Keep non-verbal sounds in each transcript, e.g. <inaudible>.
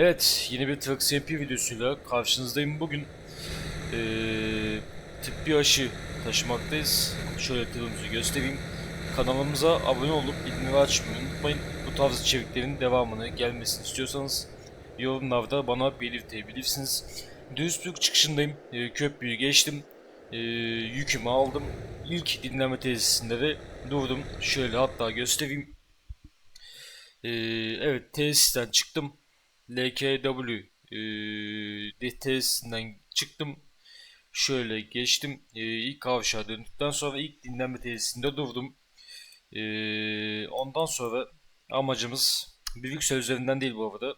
Evet, yeni bir Truck CMP videosuyla karşınızdayım. Bugün eee tip bir aşı taşımaktayız. Şöyle tırımızı göstereyim. Kanalımıza abone olup bildirimleri açmayı unutmayın. Bu tarz içeriklerin devamını gelmesini istiyorsanız yorumlarda bana belirtebilirsiniz. Düzbük çıkışındayım. Eee, köprüyü geçtim. Eee, yükümü aldım. İlk dinleme tesisinde de durdum. Şöyle hatta göstereyim. Eee, evet tesisten çıktım. LKW eee tesisinden çıktım. Şöyle geçtim. Eee, ilk kavşağa döndükten sonra ilk dinlenme tesisinde durdum. Eee, ondan sonra amacımız Brüksel üzerinden değil bu arada.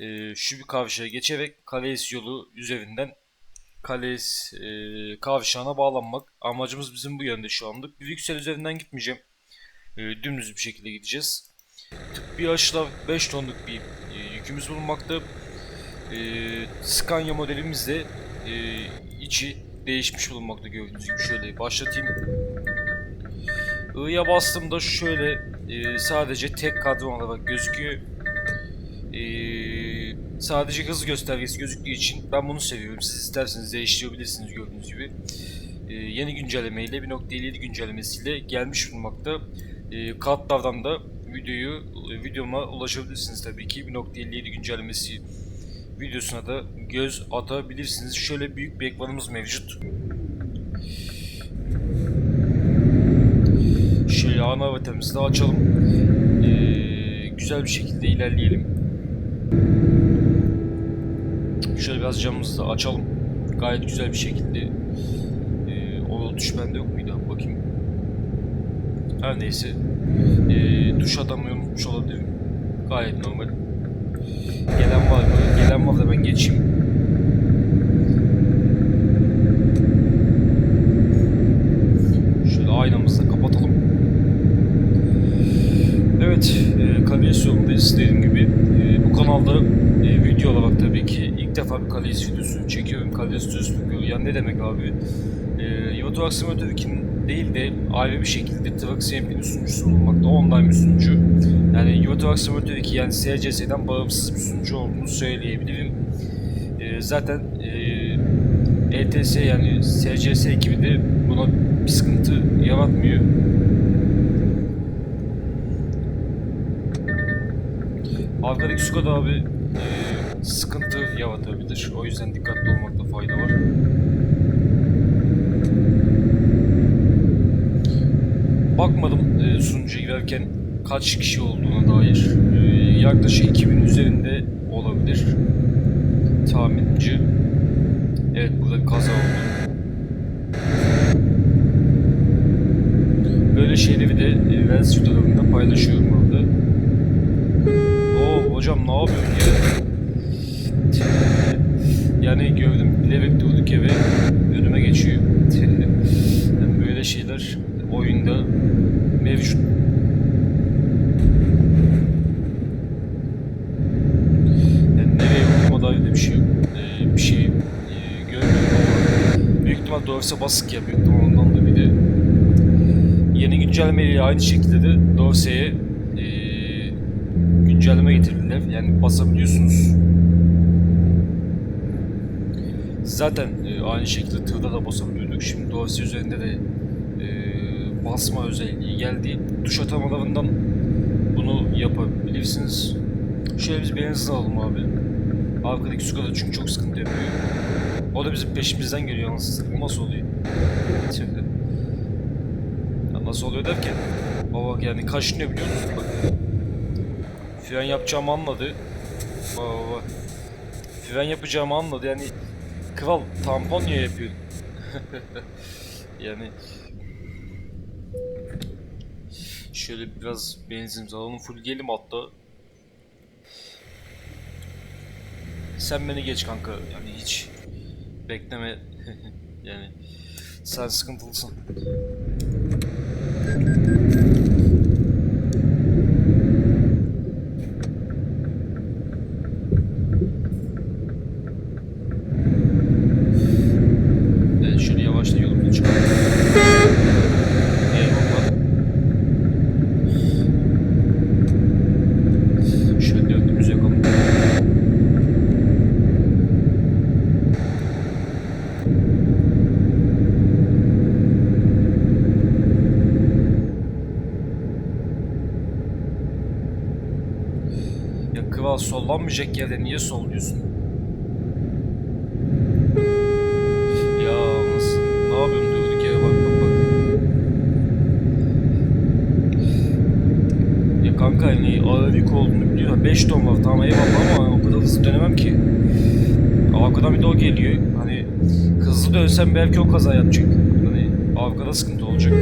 Eee, şu bir kavşaya geçerek Kales yolu üzerinden Kales eee kavşağına bağlanmak. Amacımız bizim bu yönde şu anlık. Brüksel üzerinden gitmeyeceğim. Eee, dümdüz bir şekilde gideceğiz. Tıbbi aşılar 5 tonluk bir e, yükümüz bulunmakta. E, Scania modelimizde e, içi değişmiş bulunmakta gördüğünüz gibi. Şöyle başlatayım. I'ya bastığımda şöyle e, sadece tek kadran olarak gözüküyor. E, sadece hız göstergesi gözüktüğü için ben bunu seviyorum. Siz isterseniz değiştirebilirsiniz gördüğünüz gibi. E, yeni güncellemeyle 1.57 güncellemesiyle gelmiş bulunmakta. E, kartlardan da videoyu e, videoma ulaşabilirsiniz tabii ki 1.57 güncellemesi videosuna da göz atabilirsiniz. Şöyle büyük bir ekranımız mevcut. Şöyle ana avatarımızı da açalım. Ee, güzel bir şekilde ilerleyelim. Şöyle biraz camımızı da açalım. Gayet güzel bir şekilde. Ee, o tuş bende yok muydu? Bakayım. Her neyse. Ee, duş adamı unutmuş olabilirim. Gayet normal. Gelen var mı? Gelen var da ben geçeyim. Şöyle aynamızı kapatalım. Evet, e, Kalesi yolundayız dediğim gibi. E, bu kanalda e, video olarak tabii ki ilk defa bir Kalesi videosu çekiyorum. Kalesi Düzbük Yani ne demek abi? E, Euro Truck Simulator 2'nin değil de ayrı bir şekilde Truck CMP'nin sunucusu olmakta. Online bir sunucu. Yani Euro Truck Simulator 2 yani SCS'den bağımsız bir sunucu olduğunu söyleyebilirim. E, zaten e, ETS yani SCS ekibi de buna bir sıkıntı yaratmıyor. Arkadaki Skoda abi e, sıkıntı yaratabilir. O yüzden dikkatli olmakta fayda var. Bakmadım e, sunucuya girerken kaç kişi olduğuna dair. E, yaklaşık 2000 üzerinde olabilir. Tahminci. Evet burada bir kaza oldu. Böyle şeyleri de e, Lens videolarında paylaşıyorum burada. Oo hocam ne yapıyorsun ya? Yani gördüm bilerek durduk eve önüme geçiyor. Yani böyle şeyler oyunda mevcut. Yani nereye dair de bir şey. Ee, bir şey e, büyük ihtimal Dorse basık ya büyük ihtimal ondan da bir de yeni güncellemeyle aynı şekilde de Dorse'ye e, güncelleme getirdiler. Yani basabiliyorsunuz. Zaten e, aynı şekilde tırda da basabiliyorduk. Şimdi Dorse üzerinde de e, basma özelliği geldi. Tuş atamalarından bunu yapabilirsiniz. Şöyle biz benzin alalım abi. Arkadaki Skoda çünkü çok sıkıntı yapıyor. O da bizim peşimizden geliyor anasını nasıl oluyor? Şimdi. Ya nasıl oluyor derken baba yani kaşınıyor biliyor musun? Bak. Fren yapacağımı anladı. Baba baba. Fren yapacağımı anladı yani Kral tampon niye yapıyorsun? <laughs> yani Şöyle biraz benzin alalım. Full gelim hatta. Sen beni geç kanka. Yani hiç bekleme. <laughs> Yani sen sıkıntılısın. Evet şöyle yavaşla yolumuzu çıkalım. Eyvallah. Şöyle döndüğümüzü yapalım. Kral sollanmayacak yerde niye sol diyorsun? Ya nasıl? Ne yapıyorum durduk yere bak bak bak. Ya kanka hani ağır yük olduğunu biliyorum. 5 ton var tamam eyvallah ama o kadar hızlı dönemem ki. Arkadan bir de o geliyor. Hani hızlı dönsem belki o kaza yapacak. Hani arkada sıkıntı olacak.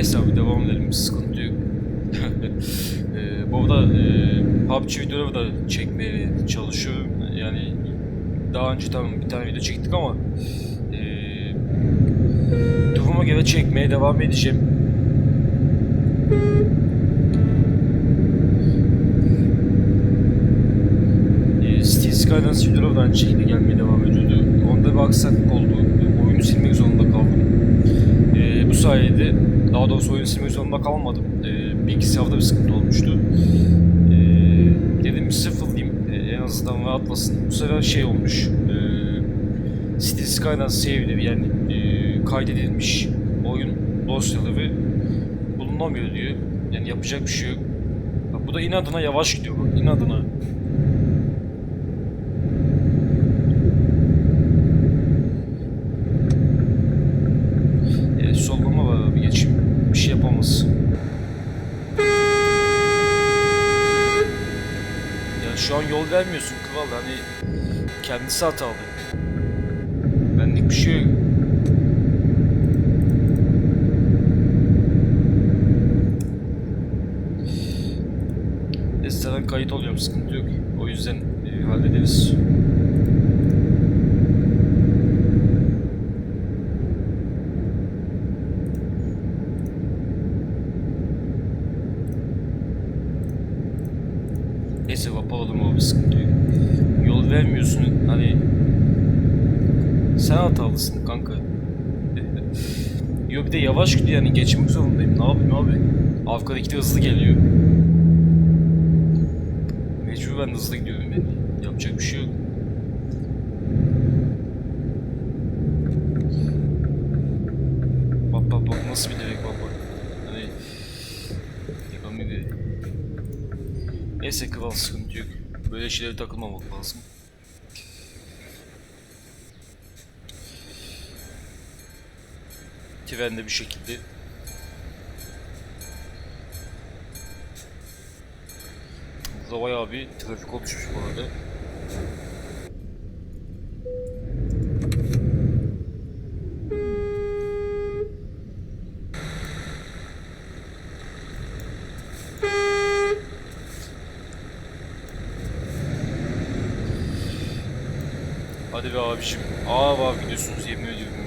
Neyse abi devam edelim. Sıkıntı yok. Ee, bu arada e, Da çekmeye çalışıyorum. Yani daha önce tamam bir tane video çektik ama e, duruma göre çekmeye devam edeceğim. E, Steel Skylines videoları da aynı gelmeye devam ediyordu. Onda bir aksaklık oldu. Oyunu silmek zorunda kaldım. E, bu sayede daha doğrusu oyunu silmek zorunda kalmadım. E, bilgisayarda bir sıkıntı olmuştu. Bir sıfırlayayım e, en azından rahatlasın. Bu sefer şey olmuş. E, Steel Skylines save'leri yani e, kaydedilmiş oyun dosyaları bulunamıyor diyor. Yani yapacak bir şey yok. Bu da inadına yavaş gidiyor bak inadına. E, sollama var abi geçeyim. Bir şey yapamaz. Ya şu an yol kral hani kendisi hatalı. Benlik bir şey yok. Kayıt oluyorum sıkıntı yok. O yüzden e, hallederiz. Neyse vapaladım abi sıkıntı yok. Yol vermiyorsun hani sen hatalısın kanka. Yok bir de yavaş gidiyor yani geçmek zorundayım. Ne yapayım abi? Arkadaki de hızlı geliyor. Mecbur ben hızlı gidiyorum yani. Yapacak bir şey yok. Bak bak bak nasıl bilerek bak bak. Hani yapamıyor. Neyse kral sıkıntı yok. Böyle şeylere takılmamak lazım. Tren de bir şekilde Burada bayağı bir trafik oluşmuş bu arada. Hadi be abiciğim. Aa var gidiyorsunuz yemin ediyorum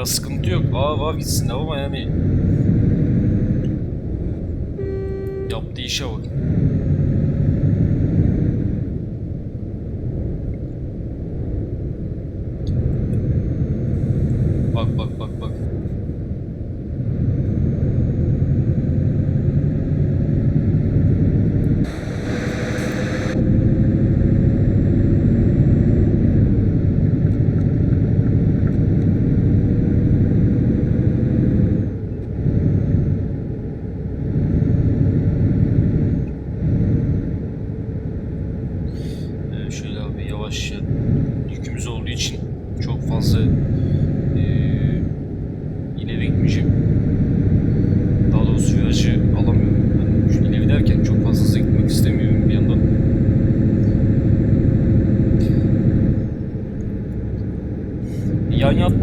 ya. Sıkıntı yok. Aa var gitsinler ama yani yaptığı işe bak. Bak bak bak bak. Ee, şöyle abi yavaş ya. Yükümüz olduğu için çok fazla ee, ileri gitmeyeceğim. Daha doğrusu virajı alamıyorum. Yani şu ileri derken çok fazla hızlı gitmek istemiyorum bir yandan.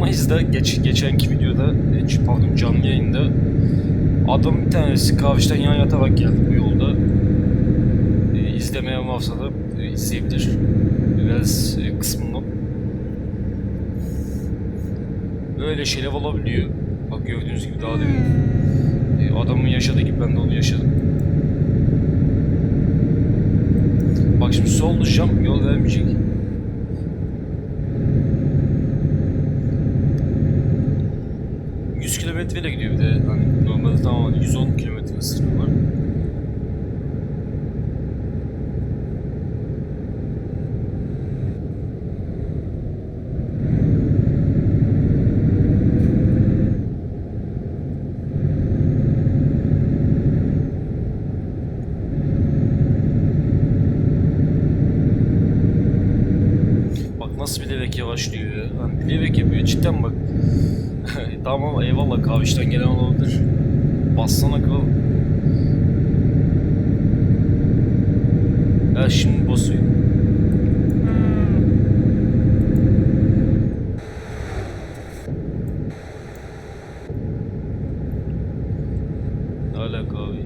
Da geç, geçenki videoda, e, pardon canlı yayında adam bir tanesi Kaviş'ten yan yatarak geldi bu yolda. E, izlemeyen varsa da e, izleyebilir. Reels e, kısmından. Böyle şeyler olabiliyor. Bak gördüğünüz gibi daha demin e, adamın yaşadığı gibi ben de onu yaşadım. Bak şimdi sollayacağım yol vermeyecek. ...100 kilometreyle gidiyor bir de hani normalde tamam 110 kilometre sınırı var. nasıl bilerek yavaşlıyor ya? Hani bilerek yapıyor cidden bak. <laughs> tamam eyvallah kavişten gelen olabilir. Bassana kral. Ha şimdi basıyor. Ne alaka abi?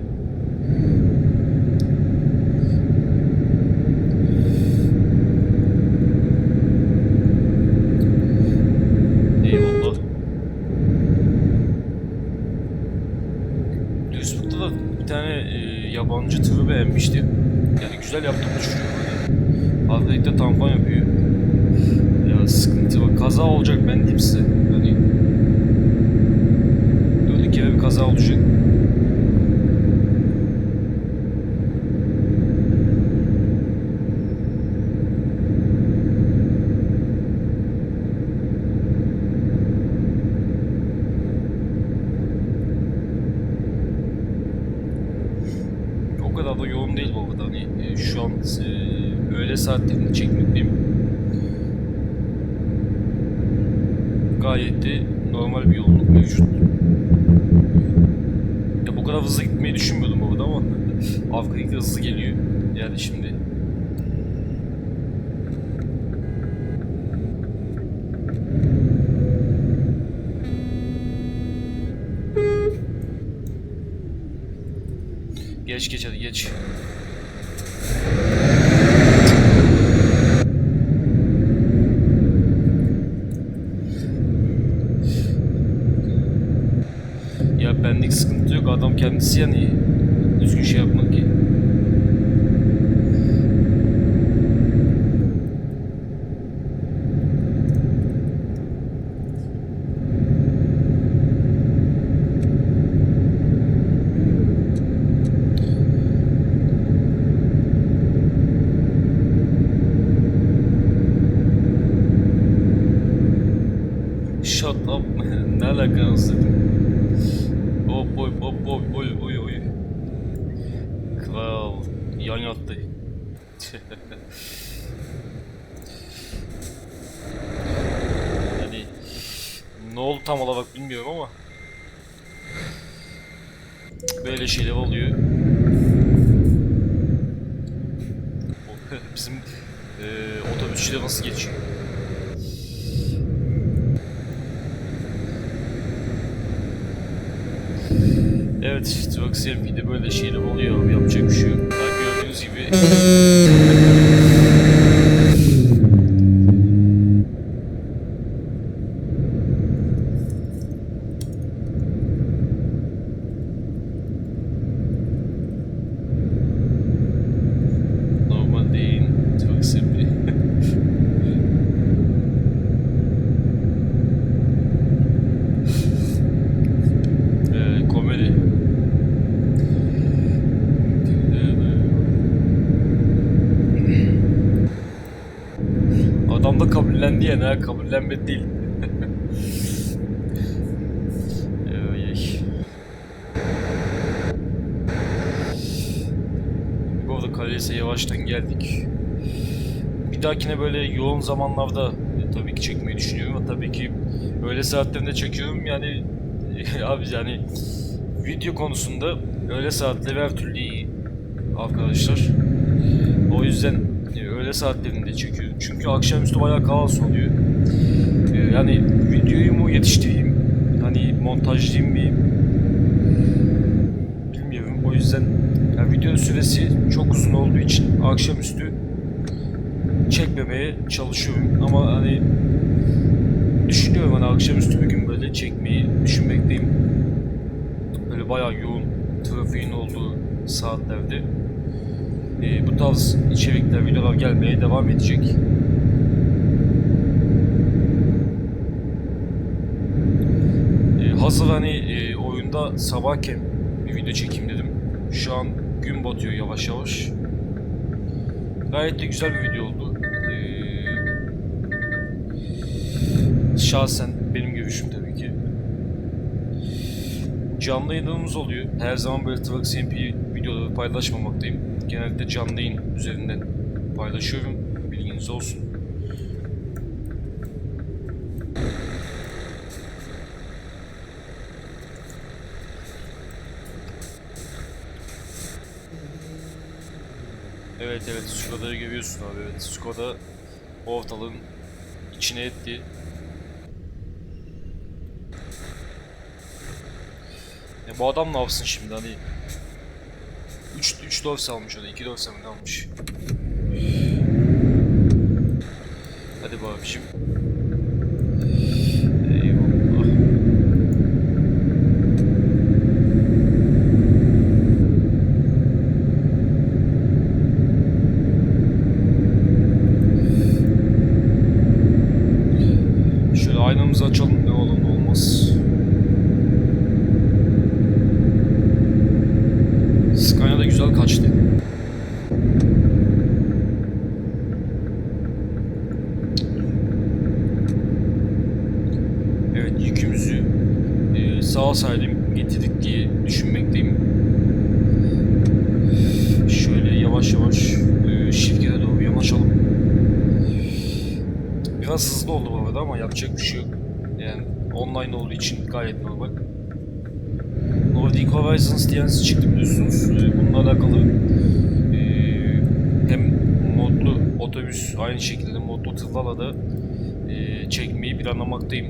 Eyvallah. Duisburg'da da bir tane e, yabancı tırı beğenmiştim. Yani güzel yaptığını düşünüyorum. Hani. Arkadaşlar tampon yapıyor. Ya sıkıntı var. Kaza olacak ben diyeyim size. Hani durduk yere bir kaza olacak. O kadar da yoğun değil bu arada. Hani e, şu an e, öğle saatlerinde çekmekteyim. Gayet de normal bir yoğunluk mevcut. Ya bu kadar hızlı gitmeyi düşünmüyordum bu arada ama Afrika hızlı geliyor. Yani şimdi Geç geç hadi geç. Ya benlik sıkıntı yok. Adam kendisi yani düzgün şey yapmak ki. Yan yattı. yani ne oldu tam olarak bilmiyorum ama böyle şeyler oluyor. <laughs> Bizim e, otobüsçüler nasıl geçiyor? Evet, Truck CMP'de böyle şeyler oluyor. Yapacak bir şey yok. Ben gördüğünüz gibi normal değil. Truck CMP. Ee, komedi. Adam da ne kabullenmedi değil. <laughs> Arada Kales'e yavaştan geldik. Bir dahakine böyle yoğun zamanlarda tabii ki çekmeyi düşünüyorum ama tabii ki öğle saatlerinde çekiyorum yani <laughs> abi yani video konusunda öğle saatleri her türlü iyi arkadaşlar. O yüzden öğle saatlerinde çekiyorum. Çünkü akşamüstü bayağı kaos oluyor. E, Yani videoyu mu yetiştireyim? Hani montajlayayım mı? Bilmiyorum. O yüzden yani video süresi çok uzun olduğu için akşamüstü çekmemeye çalışıyorum ama hani düşünüyorum hani akşamüstü bir gün böyle çekmeyi düşünmekteyim. Böyle bayağı yoğun trafiğin olduğu saatlerde e, bu tarz içerikler, videolar gelmeye devam edecek. E, hazır hani e, oyunda sabahken bir video çekeyim dedim. Şu an gün batıyor yavaş yavaş. Gayet de güzel bir video oldu. Ee, şahsen benim görüşüm tabii ki. Canlı yayınlarımız oluyor. Her zaman böyle Truck CMP videoları paylaşmamaktayım genellikle canlı yayın üzerinden paylaşıyorum. Bilginiz olsun. Evet evet Skoda'yı görüyorsun abi evet Skoda ortalığın içine etti. Ya bu adam ne yapsın şimdi hani 3 3 dors almış o da 2 dors mı ne almış? Hadi be abicim. Eyvallah. Şöyle aynamızı açalım ne olur ne olmaz. Scania da güzel kaçtı. Evet yükümüzü e, sağ salim getirdik diye düşünmekteyim. Şöyle yavaş yavaş e, şirkete doğru yanaşalım. Biraz hızlı oldu bu arada ama yapacak bir şey yok. Yani online olduğu için gayet normal. Nordic Horizons DLC'si çıktı biliyorsunuz. Ee, Bununla alakalı ee, hem modlu otobüs aynı şekilde modlu tırlarla da çekmeyi planlamaktayım.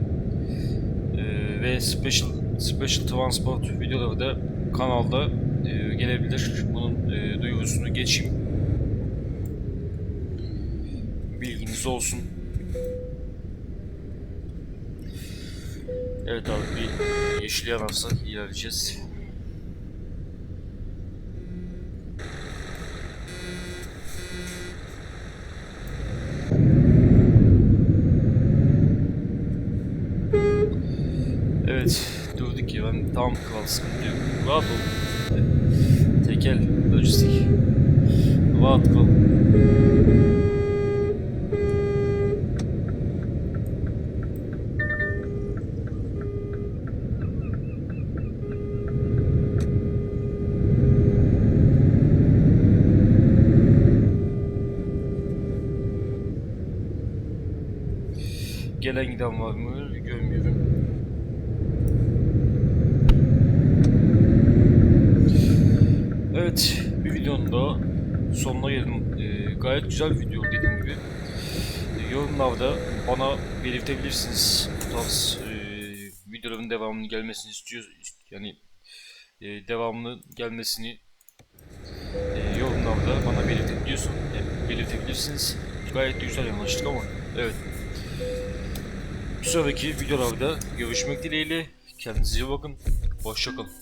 Ve special special transport videoları da kanalda ee, gelebilir. Bunun ee, duyurusunu geçeyim. Bilginiz olsun. Evet abi bir yeşil yanarsa ilerleyeceğiz. Evet durduk ya ben tamam kral sıkıntı yok. Rahat ol. Tekel lojistik. Rahat kal. Gelen giden var mı? Görmüyorum. Evet, bir videonun da sonuna geldim. Ee, gayet güzel bir video dediğim gibi. Ee, yorumlarda bana belirtebilirsiniz bu tarz e, videoların devamının gelmesini istiyor yani e, devamlı gelmesini e, yorumlarda bana belirtebiliyorsun, e, belirtebilirsiniz. Gayet de güzel anlaştık ama evet. Bir sonraki videolarda görüşmek dileğiyle. Kendinize iyi bakın. Hoşçakalın.